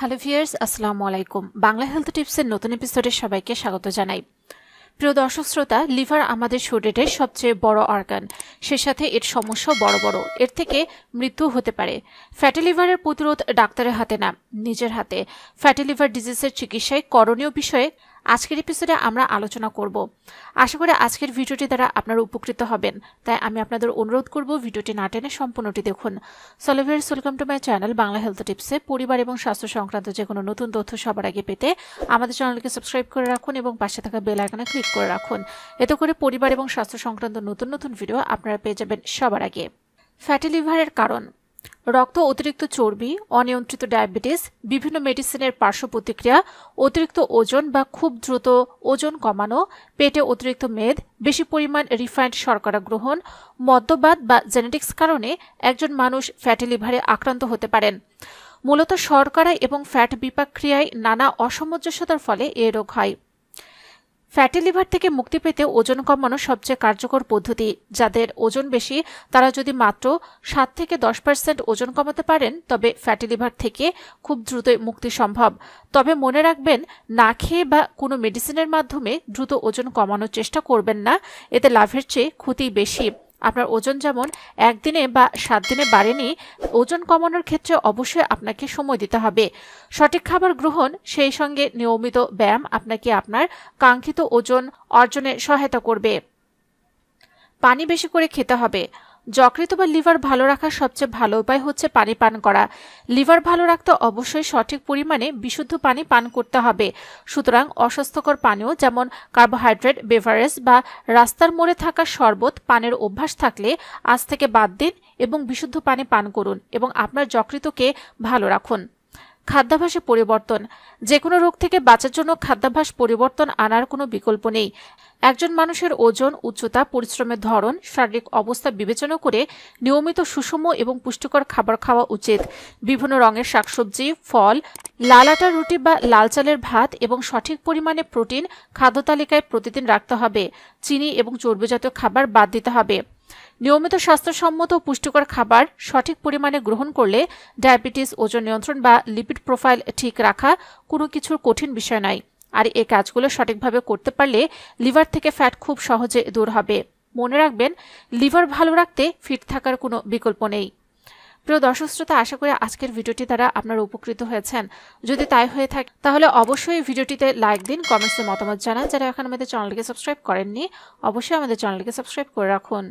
Hello viewers আসসালামু আলাইকুম। Bangla health টিপসের নতুন এপিসোডে সবাইকে স্বাগত জানাই। প্রিয় দর্শক শ্রোতা, লিভার আমাদের শরীরের সবচেয়ে বড় অর্গান সে সাথে এর সমস্যা বড় বড়। এর থেকে মৃত্যু হতে পারে। ফ্যাটি লিভারের প্রতিরোধ ডাক্তারের হাতে না, নিজের হাতে। ফ্যাটি লিভার ডিজিজের চিকিৎসায় করণীয় বিষয়ে আজকের এপিসোডে আমরা আলোচনা করব। আশা করি আজকের ভিডিওটি দ্বারা আপনারা উপকৃত হবেন। তাই আমি আপনাদের অনুরোধ করব ভিডিওটি না টেনে সম্পূর্ণটি দেখুন। সলিভার্স welcome to my channel Bangla health টিপসে পরিবার এবং স্বাস্থ্য সংক্রান্ত যে কোনো নতুন তথ্য সবার আগে পেতে আমাদের চ্যানেলকে সাবস্ক্রাইব করে রাখুন এবং পাশে থাকা বেল আইকনে ক্লিক করে রাখুন। এতে করে পরিবার এবং স্বাস্থ্য সংক্রান্ত নতুন নতুন ভিডিও আপনারা পেয়ে যাবেন সবার আগে। ফ্যাটি লিভারের কারণ। রক্ত অতিরিক্ত চর্বি, অনিয়ন্ত্রিত ডায়াবেটিস, বিভিন্ন মেডিসিনের পার্শ্ব প্রতিক্রিয়া, অতিরিক্ত ওজন বা খুব দ্রুত ওজন কমানো, পেটে অতিরিক্ত মেদ, বেশি পরিমাণ রিফাইন্ড শর্করা গ্রহণ মদ্যপাত বা জেনেটিক্স কারণে একজন মানুষ ফ্যাটি লিভারে আক্রান্ত হতে পারেন। মূলত শর্করা এবং ফ্যাট বিপাক ক্রিয়ায় নানা অসামঞ্জস্যতার ফলে এ রোগ হয়। ফ্যাটি লিভার থেকে মুক্তি পেতে ওজন কমানো সবচেয়ে কার্যকর পদ্ধতি। যাদের ওজন বেশি, তারা যদি মাত্র সাত থেকে দশ পার্সেন্ট ওজন কমাতে পারেন, তবে ফ্যাটি লিভার থেকে খুব দ্রুতই মুক্তি সম্ভব। তবে মনে রাখবেন, না খেয়ে বা কোনো মেডিসিনের মাধ্যমে দ্রুত ওজন কমানোর চেষ্টা করবেন না। এতে লাভের চেয়ে ক্ষতি বেশি। আপনার ওজন যেমন একদিনে বা সাত দিনে বাড়েনি, ওজন কমানোর ক্ষেত্রে অবশ্যই আপনাকে সময় দিতে হবে। সঠিক খাবার গ্রহণ, সেই সঙ্গে নিয়মিত ব্যায়াম আপনাকে আপনার কাঙ্ক্ষিত ওজন অর্জনে সহায়তা করবে। পানি বেশি করে খেতে হবে। যকৃত বা লিভার ভালো রাখার সবচেয়ে ভালো উপায় হচ্ছে পানি পান করা। লিভার ভালো রাখতে অবশ্যই সঠিক পরিমাণে বিশুদ্ধ পানি পান করতে হবে। সুতরাং অস্বাস্থ্যকর পানীয় যেমন কার্বোহাইড্রেট, বেভারেজ বা রাস্তার মোড়ে থাকা শরবত পানের অভ্যাস থাকলে আজ থেকে বাদ দিন এবং বিশুদ্ধ পানি পান করুন এবং আপনার যকৃতকে ভালো রাখুন। খাদ্যাভ্যাসে পরিবর্তন। যে কোনো রোগ থেকে বাঁচার জন্য খাদ্যাভ্যাস পরিবর্তন আনার কোনো বিকল্প নেই। একজন মানুষের ওজন, উচ্চতা, পরিশ্রমের ধরন, শারীরিক অবস্থা বিবেচনা করে নিয়মিত সুষম এবং পুষ্টিকর খাবার খাওয়া উচিত। বিভিন্ন রঙের শাকসবজি, ফল, লাল আটার রুটি বা লাল চালের ভাত এবং সঠিক পরিমাণে প্রোটিন খাদ্য তালিকায় প্রতিদিন রাখতে হবে। চিনি এবং চর্বিজাতীয় খাবার বাদ দিতে হবে। নিয়মিত স্বাস্থ্যসম্মত পুষ্টিকর খাবার সঠিক পরিমাণে গ্রহণ করলে ডায়াবেটিস, ওজন নিয়ন্ত্রণ বা লিপিড প্রোফাইল ঠিক রাখা কোনো কিছুর কঠিন বিষয় নয়। আর এই কাজগুলো সঠিকভাবে করতে পারলে লিভার থেকে ফ্যাট খুব সহজে দূর হবে। মনে রাখবেন, লিভার ভালো রাখতে ফিট থাকার কোনো বিকল্প নেই। প্রিয় দর্শক শ্রোতা, আশা করি আজকের ভিডিওটি দ্বারা আপনারা উপকৃত হয়েছেন। যদি তাই হয়ে থাকে, তাহলে অবশ্যই ভিডিওটিতে লাইক দিন কমেন্টসে মতামত জানান। যারা এখন আমাদের চ্যানেলটিকে সাবস্ক্রাইব করেননি, অবশ্যই আমাদের চ্যানেলটিকে সাবস্ক্রাইব করে রাখুন।